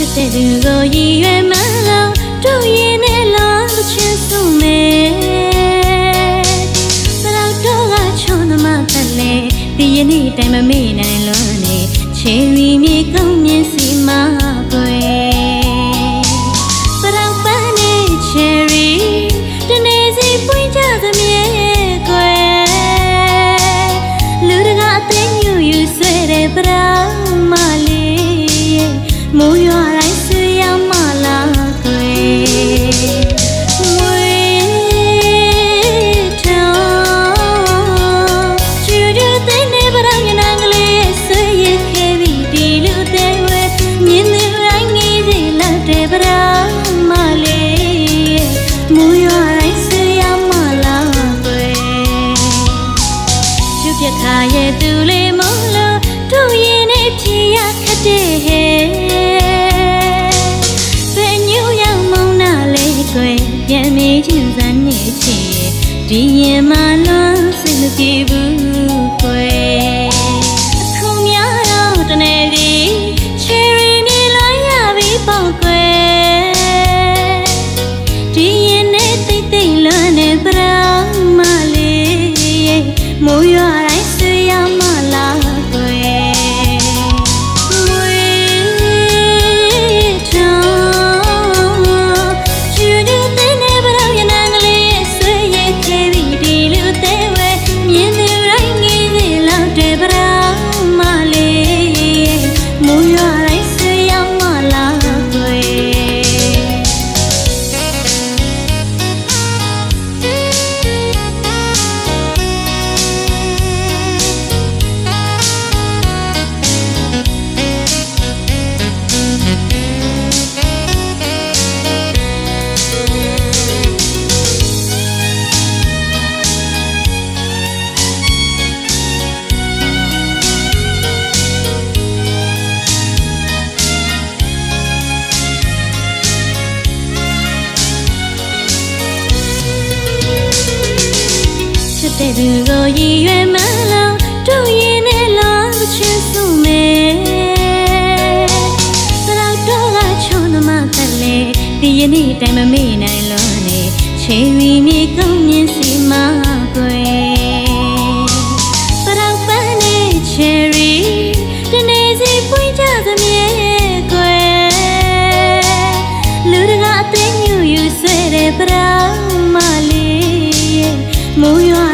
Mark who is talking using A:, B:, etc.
A: တဲ့သူကိုရည်ရွယ်မှလို့တို့ရင်နဲ့လောချင်းစုမယ်ဘလောက်တော့ကချွန်သမားတက်လေဒီယနေ့တိုင်မမေ့နိုင်လို့နေချေရီမြေကောင်းမြင်စီမှာကွယ်ဘလောက်ပန်းနေချေရီတနေ့စီပွင့်ကြသမြဲကွယ်လူတကာအသိညူယူဆွဲတဲ့ပရာမလေးရဲ့မိုးရွာတိုင်းဆွေရ ချင်ဒီရင်မလွန်စိတ်မပြေဘူးကွယ် တဲ့သူကိုရည်ရွယ်မှလို့တို့ရင်နဲ့လောချင်းစုမယ်ဘလောက်တော့ကချွန်သမားတက်လေဒီယနေ့တိုင်မမေ့နိုင်လို့နေချေရီမြေကောင်းမြင်စီမှာကွယ်ဘလောက်ပန်းနေချေရီတနေ့စီပွင့်ကြသမြဲကွယ်လူတကာအသိညူယူဆွဲတဲ့ပရာမလေးရဲ့မိုးရွာ